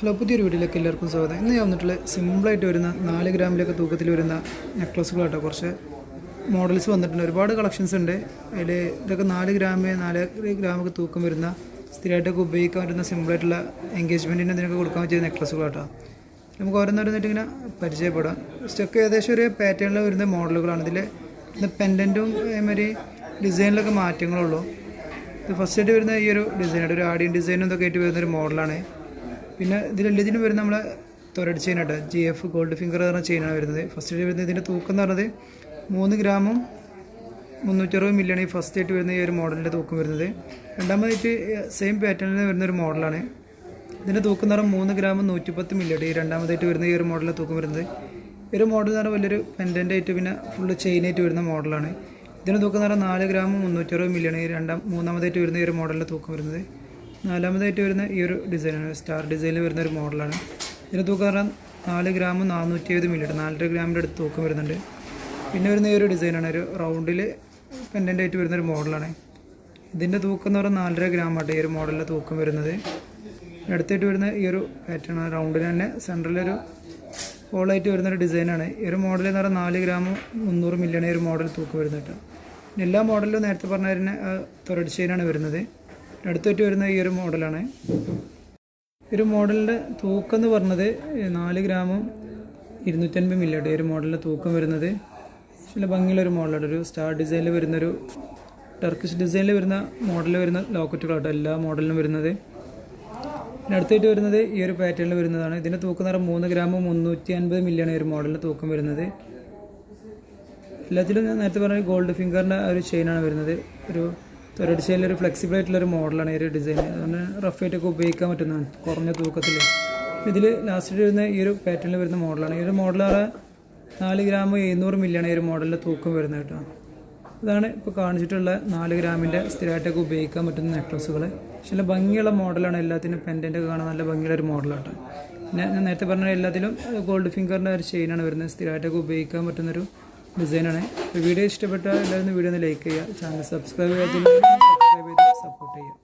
Hello പുതിയൊരു വീഡിയോയിലേക്ക് എല്ലാവർക്കും സ്വാഗതം. ഇന്ന് ഞാൻ വന്നിട്ടുള്ള സിമ്പിളായിട്ട് വരുന്ന നാല് ഗ്രാമിലൊക്കെ തൂക്കത്തിൽ വരുന്ന നെക്ലസുകളാട്ടോ കുറച്ച് മോഡൽസ് വന്നിട്ടുണ്ട്. ഒരുപാട് കളക്ഷൻസ് ഉണ്ട്. അതിൽ ഇതൊക്കെ നാല് ഗ്രാമ് നാല് ഗ്രാമൊക്കെ തൂക്കം വരുന്ന സ്ഥിരമായിട്ടൊക്കെ ഉപയോഗിക്കാൻ പറ്റുന്ന സിമ്പിളായിട്ടുള്ള എൻഗേജ്മെന്റിന് ഇതിനൊക്കെ കൊടുക്കാൻ പറ്റിയ നെക്ലസുകളാട്ടോ നമുക്ക് ഓരോന്നോരോന്നിട്ട് ഇങ്ങനെ പരിചയപ്പെടാം. സ്റ്റൊക്കെ ഏകദേശം ഒരു പാറ്റേണിൽ വരുന്ന മോഡലുകളാണ്. ഇതിൽ ഇത് പെൻഡന്റും അതേമാതിരി ഡിസൈനിലൊക്കെ മാറ്റങ്ങളുള്ളൂ ഇത് ഫസ്റ്റ് ആയിട്ട് വരുന്ന ഈ ഒരു ഡിസൈനായിട്ട് ഒരു ആഡിയൻ ഡിസൈനും ഇതൊക്കെ ആയിട്ട് വരുന്ന ഒരു മോഡലാണ്. പിന്നെ ഇതിൽ ഇതിന് വരുന്ന നമ്മളെ തൊരട് ചെയിൻ ആട്ടോ. ജി എഫ് ഗോൾഡ് ഫിംഗർ എന്ന് പറഞ്ഞ ചെയിനാണ് വരുന്നത്. ഫസ്റ്റ് ആയിട്ട് വരുന്നത് ഇതിന്റെ തൂക്കം എന്ന് പറഞ്ഞത് മൂന്ന് ഗ്രാമും മുന്നൂറ്ററുപത് മില്ലിയാണ് ഈ ഫസ്റ്റ് ആയിട്ട് വരുന്ന ഈ ഒരു മോഡലിന്റെ തൂക്കം വരുന്നത്. രണ്ടാമതായിട്ട് സെയിം പാറ്റേണിൽ വരുന്ന ഒരു മോഡലാണ് ഇതിന്റെ തൂക്കം എന്ന് പറഞ്ഞാൽ മൂന്ന് ഗ്രാം നൂറ്റിപ്പത്ത് മില്ലിയാണ് ഈ രണ്ടാമതായിട്ട് വരുന്ന ഈ ഒരു മോഡലിന്റെ തൂക്കം വരുന്നത്. ഈ ഒരു മോഡൽ എന്ന് പറഞ്ഞാൽ വലിയൊരു പെൻഡന്റ് ആയിട്ട് പിന്നെ ഫുള്ള് ചെയിനായിട്ട് വരുന്ന മോഡലാണ് ഇതിന് തൂക്കം എന്ന് പറഞ്ഞാൽ നാല് ഗ്രാം മുന്നൂറ്ററുപത് മില്ലിയാണ് ഈ രണ്ടാം മൂന്നാമതായിട്ട് വരുന്ന ഈ ഒരു മോഡലിന്റെ തൂക്കം വരുന്നത്. നാലാമതായിട്ട് വരുന്ന ഈ ഒരു ഡിസൈനാണ് സ്റ്റാർ ഡിസൈനിൽ വരുന്ന ഒരു മോഡലാണ് ഇതിന് തൂക്കം പറഞ്ഞാൽ നാല് ഗ്രാം നാനൂറ്റി എഴുപത് മില്ലിയുടെ നാലര ഗ്രാമിന്റെ അടുത്ത് തൂക്കം വരുന്നുണ്ട്. പിന്നെ വരുന്ന ഈ ഒരു ഡിസൈനാണ് ഒരു റൗണ്ടിൽ പെൻഡന്റ് ആയിട്ട് വരുന്ന ഒരു മോഡലാണ് ഇതിന്റെ തൂക്കം എന്ന് പറഞ്ഞാൽ നാലര ഗ്രാം ആട്ടെ ഈ ഒരു മോഡലിന്റെ തൂക്കം വരുന്നത്. അടുത്തായിട്ട് വരുന്ന ഈ ഒരു പാറ്റേൺ റൗണ്ടിൽ തന്നെ സെൻട്രലൊരു ഹോളായിട്ട് വരുന്നൊരു ഡിസൈനാണ് ഈ ഒരു മോഡൽ എന്ന് പറഞ്ഞാൽ നാല് ഗ്രാം മുന്നൂറ് മില്യൺ ഈ ഒരു മോഡൽ തൂക്കം വരുന്നത് എല്ലാ മോഡലിലും നേരത്തെ പറഞ്ഞ തന്നെ തൊരഡ് ചെയിനാണ് വരുന്നത്. അടുത്തായിട്ട് വരുന്ന ഈ ഒരു മോഡലാണ്. ഒരു മോഡലിന്റെ തൂക്കം എന്ന് പറഞ്ഞത് നാല് ഗ്രാമും ഇരുന്നൂറ്റൻപത് മില്ലിയുടെ ഒരു മോഡലിന്റെ തൂക്കം വരുന്നത്. ചില ഭംഗിയുള്ള ഒരു മോഡലാണ്. ഒരു സ്റ്റാർ ഡിസൈനിൽ വരുന്നൊരു ടർക്കിഷ് ഡിസൈനിൽ വരുന്ന മോഡലിൽ വരുന്ന ലോക്കറ്റുകളാട്ടോ എല്ലാ മോഡലിനും വരുന്നത്. അടുത്തായിട്ട് വരുന്നത് ഈ ഒരു പാറ്റേണിൽ വരുന്നതാണ്. ഇതിന്റെ തൂക്കം നിറം മൂന്ന് ഗ്രാം മുന്നൂറ്റി അൻപത് മില്ലിയാണ് ഒരു മോഡലിന്റെ തൂക്കം വരുന്നത്. എല്ലാത്തിലും ഞാൻ നേരത്തെ പറഞ്ഞ ഗോൾഡ് ഫിംഗറിന്റെ ഒരു ചെയിനാണ് വരുന്നത്. ഒരു ഒരു ഫ്ലെക്സിബിൾ ആയിട്ടുള്ള ഒരു മോഡലാണ് ഈ ഒരു ഡിസൈൻ അതുകൊണ്ട് റഫ് ആയിട്ടൊക്കെ ഉപയോഗിക്കാൻ പറ്റുന്നതാണ് കുറഞ്ഞ തൂക്കത്തിൽ ഇതിൽ ലാസ്റ്റ് വരുന്ന ഈ ഒരു പാറ്റേണിൽ വരുന്ന മോഡലാണ് ഈ ഒരു മോഡൽ നാല് ഗ്രാം എഴുന്നൂറ് മില്ലിയാണ് ഈ ഒരു മോഡലിന്റെ തൂക്കം വരുന്നത് കേട്ടോ. ഇതാണ് ഇപ്പോൾ കാണിച്ചിട്ടുള്ള നാല് ഗ്രാമിന്റെ സ്ഥിരമായിട്ടൊക്കെ ഉപയോഗിക്കാൻ പറ്റുന്ന നെക്ലസുകൾ പക്ഷേ ഭംഗിയുള്ള മോഡലാണ് എല്ലാത്തിനും പെൻഡന്റ് കാണാൻ നല്ല ഭംഗിയുള്ള ഒരു മോഡലാട്ടോ ഞാൻ നേരത്തെ പറഞ്ഞ എല്ലാത്തിലും ഗോൾഡ് ഫിംഗറിന്റെ ഒരു ചെയിനാണ് വരുന്നത്. സ്ഥിരമായിട്ടൊക്കെ ഉപയോഗിക്കാൻ പറ്റുന്നൊരു ഡിസൈനാണ്. വീഡിയോ ഇഷ്ടപ്പെട്ടാൽ എല്ലാവരും വീഡിയോ ഒന്ന് ലൈക്ക് ചെയ്യുക. ചാനൽ സബ്സ്ക്രൈബ് ചെയ്യാത്ത സബ്സ്ക്രൈബ് ചെയ്ത് സപ്പോർട്ട് ചെയ്യുക.